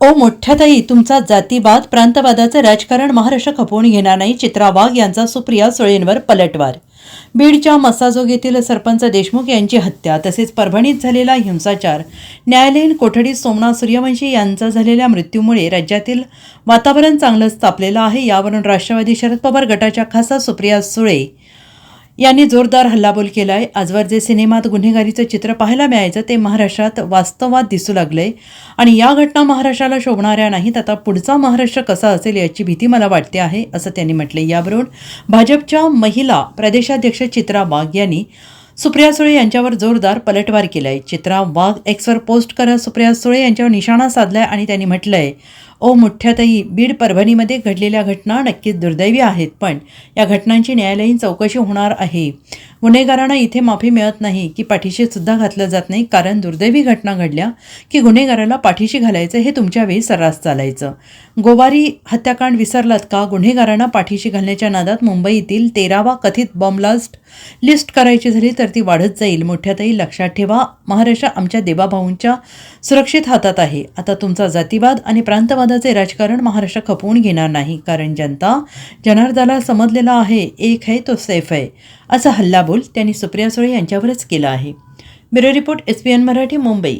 ओ मोठ्याताई तुमचा जातीवाद प्रांतवादाचं राजकारण महाराष्ट्र खपवून घेणार नाही चित्रा वाघ यांचा सुप्रिया सुळेंवर पलटवार. बीडच्या मसाजोग येथील सरपंच देशमुख यांची हत्या तसेच परभणीत झालेला हिंसाचार. न्यायालयीन कोठडीत सोमनाथ सूर्यवंशी यांचा झालेल्या मृत्यूमुळे राज्यातील वातावरण चांगलंच तापलेलं आहे यावरून राष्ट्रवादी शरद पवार गटाच्या खासदार सुप्रिया सुळे यांनी जोरदार हल्लाबोल केलाय. आजवर जे सिनेमात गुन्हेगारीचं चित्र पाहायला मिळायचं ते महाराष्ट्रात वास्तवात दिसू लागलंय. आणि या घटना महाराष्ट्राला शोभणाऱ्या नाहीत आता पुढचा महाराष्ट्र कसा असेल याची भीती मला वाटते आहे असं त्यांनी म्हटले यावरून भाजपच्या महिला प्रदेशाध्यक्ष चित्रा वाघ यांनी सुप्रिया सुळे यांच्यावर जोरदार पलटवार केलाय. चित्रा वाघ एक्सवर पोस्ट करत सुप्रिया सुळे यांच्यावर निशाणा साधलाय आणि त्यांनी म्हटलंय ओ मुठ्यातही बीड परभणीमध्ये घडलेल्या घटना नक्कीच दुर्दैवी आहेत पण या घटनांची न्यायालयीन चौकशी होणार आहे. गुन्हेगारांना इथे माफी मिळत नाही की पाठीशी सुद्धा घातलं जात नाही कारण दुर्दैवी घटना घडल्या की गुन्हेगाराला पाठीशी घालायचं हे तुमच्या वेळी सर्रास चालायचं. गोवारी हत्याकांड विसरलात का? गुन्हेगारांना पाठीशी घालण्याच्या नादात मुंबईतील तेरावा कथित बॉम्बलास्ट लिस्ट करायची झाली तर ती वाढत जाईल. मोठ्यातही लक्षात ठेवा महाराष्ट्र आमच्या देवाभाऊंच्या सुरक्षित हातात आहे. आता तुमचा जातीवाद आणि प्रांतवादाचे राजकारण महाराष्ट्र खपवून घेणार नाही कारण जनता जनार्दाला समजलेला आहे एक आहे तो सेफ आहे असा हल्ला हल्लाबोल त्यांनी सुप्रिया सुळे यांच्यावरच केला आहे. Bureau report S P N Marathi Mumbai.